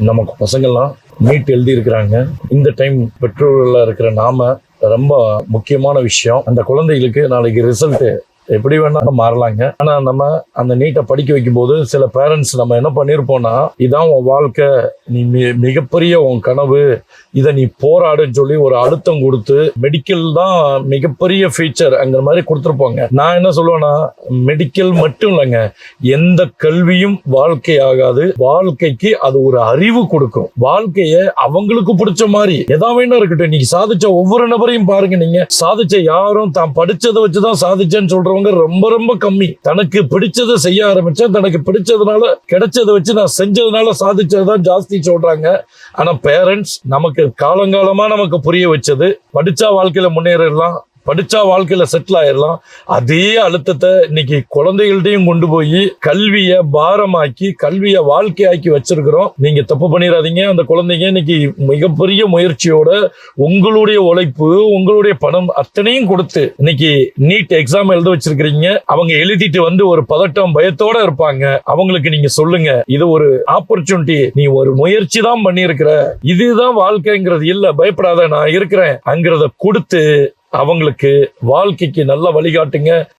நமக்கு பசங்கள்லாம் நீட் எழுதி இருக்கிறாங்க இந்த டைம் பெற்றோர்களாக இருக்கிற நாம ரொம்ப முக்கியமான விஷயம். அந்த குழந்தைகளுக்கு நாளைக்கு ரிசல்ட்டு எப்படி வேணாலும் மாறலாங்க. ஆனா நம்ம அந்த நீட்டை படிக்க வைக்கும்போது சில பேரண்ட்ஸ் நம்ம என்ன பண்ணியிருப்போம்னா இதான் உன் வாழ்க்கை. நீ மிகப்பெரிய உன் கனவு. இதை நீ போராடுன்னு சொல்லி ஒரு அழுத்தம் கொடுத்து மெடிக்கல் தான் மிகப்பெரிய ஃபீச்சர் அங்கிற மாதிரி கொடுத்துருப்போங்க. நான் என்ன சொல்லுவேன்னா மெடிக்கல் மட்டும் இல்லைங்க. எந்த கல்வியும் வாழ்க்கை ஆகாது வாழ்க்கைக்கு அது ஒரு அறிவு கொடுக்கும். வாழ்க்கையை அவங்களுக்கு பிடிச்ச மாதிரி. எதா வேணா இருக்கட்டும். நீங்க சாதிச்ச ஒவ்வொரு நபரையும் பாருங்க நீங்க. சாதிச்ச யாரும் தான் படிச்சதை வச்சுதான் சாதிச்சேன்னு சொல்றவங்க ரொம்ப ரொம்ப கம்மி. தனக்கு பிடிச்சதை செய்ய ஆரம்பிச்சேன் தனக்கு பிடிச்சதுனால கிடைச்சதை வச்சு நான் செஞ்சதுனால சாதிச்சதுதான் ஜாஸ்தி சொல்றாங்க. ஆனா பேரண்ட்ஸ் நமக்கு காலங்காலமா நமக்கு புரிய வச்சது. படிச்சா வாழ்க்கையில முன்னேறிடலாம். படிச்சா வாழ்க்கையில செட்டில் ஆயிடலாம் அதே அழுத்தத்தை இன்னைக்கு குழந்தைகள்ட்டையும் கொண்டு போய் கல்வியை பாரமாக்கி கல்வியை வாழ்க்கையாக்கி வச்சிருக்கிறோம். நீங்க தப்பு பண்ணிடாதீங்க அந்த குழந்தைங்க இன்னைக்கு மிகப்பெரிய முயற்சியோட உங்களுடைய உழைப்பு உங்களுடைய பணம் அத்தனையும் கொடுத்து இன்னைக்கு நீட் எக்ஸாம் எழுத வச்சிருக்கிறீங்க. அவங்க எழுதிட்டு வந்து ஒரு பதட்டம் பயத்தோட இருப்பாங்க. அவங்களுக்கு நீங்க சொல்லுங்க. இது ஒரு ஆப்பர்ச்சுனிட்டி நீ ஒரு முயற்சி தான் பண்ணியிருக்கிற. இதுதான் வாழ்க்கைங்கிறது இல்ல. பயப்படாத நான் இருக்கிறேன். அங்கிறத கொடுத்து அவங்களுக்கு வாழ்க்கைக்கு நல்ல வழிகாட்டுங்க.